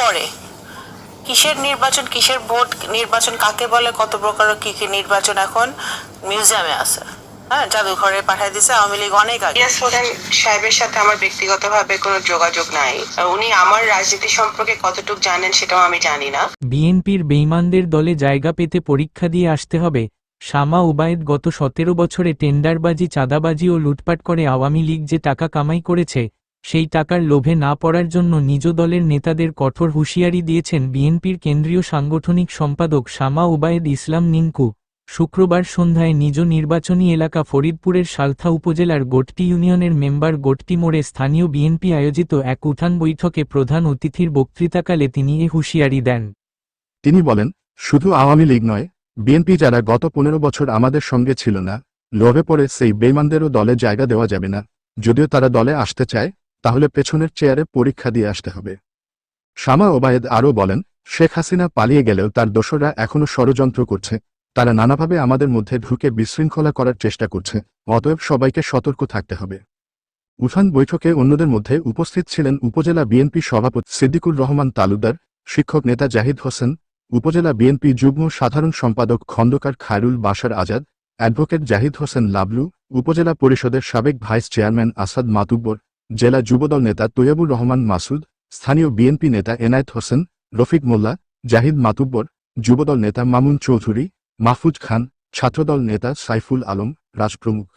পরে কিসের নির্বাচন কিসের ভোট নির্বাচন কাকে বলে কত প্রকার কি কি নির্বাচন এখন মিউজিয়ামে আছে। হ্যাঁ জাদুঘরে পাঠিয়ে দিছে আওয়ামী লীগ অনেক আগে। ইয়াস হোসেন সাহেবের সাথে আমার ব্যক্তিগতভাবে কোনো যোগাযোগ নাই। উনি আমার রাজনীতি সম্পর্কে কতটুকু জানেন সেটাও আমি জানি না। বিএনপির বেইমানদের দলে জায়গা পেতে পরীক্ষা দিয়ে আসতে হবে। শামা ওবায়েদ গত সতেরো বছরে টেন্ডারবাজি চাঁদাবাজি ও লুটপাট করে আওয়ামী লীগ যে টাকা কামাই করেছে সেই টাকার লোভে না পড়ার জন্য নিজ দলের নেতাদের কঠোর হুঁশিয়ারি দিয়েছেন বিএনপির কেন্দ্রীয় সাংগঠনিক সম্পাদক শামা ওবায়েদ ইসলাম নিঙ্কু। শুক্রবার সন্ধ্যায় নিজ নির্বাচনী এলাকা ফরিদপুরের সালথা উপজেলার গোটটি ইউনিয়নের মেম্বার গোটটি মোড়ে স্থানীয় বিএনপি আয়োজিত এক উঠান বৈঠকে প্রধান অতিথির বক্তৃতাকালে তিনি এ হুঁশিয়ারি দেন। তিনি বলেন, শুধু আওয়ামী লীগ নয়, বিএনপি যারা গত পনেরো বছর আমাদের সঙ্গে ছিল না, লোভে পড়ে সেই বেমানদেরও দলে জায়গা দেওয়া যাবে না। যদিও তারা দলে আসতে চায় তাহলে পেছনের চেয়ারে পরীক্ষা দিয়ে আসতে হবে। শামা ওবায়েদ আরও বলেন, শেখ হাসিনা পালিয়ে গেলেও তার দোসররা এখনও ষড়যন্ত্র করছে। তারা নানাভাবে আমাদের মধ্যে ঢুকে বিশৃঙ্খলা করার চেষ্টা করছে, অতএব সবাইকে সতর্ক থাকতে হবে। উঠান বৈঠকে অন্যদের মধ্যে উপস্থিত ছিলেন উপজেলা বিএনপি সভাপতি সিদ্দিকুর রহমান তালুকদার, শিক্ষক নেতা জাহিদ হোসেন, উপজেলা বিএনপি যুগ্ম সাধারণ সম্পাদক খন্দকার খায়রুল বাশার আজাদ, অ্যাডভোকেট জাহিদ হোসেন লাবলু, উপজেলা পরিষদের সাবেক ভাইস চেয়ারম্যান আসাদ মাতুব্বর জেলা যুবদল নেতা তৈয়াবুর রহমান মাসুদ, স্থানীয় বিএনপি নেতা এনায়েত হোসেন, রফিক মোল্লা, জাহিদ মাতুব্বর, যুবদল নেতা মামুন চৌধুরী, মাহফুজ খান, ছাত্রদল নেতা সাইফুল আলম, রাজপ্রমুখ।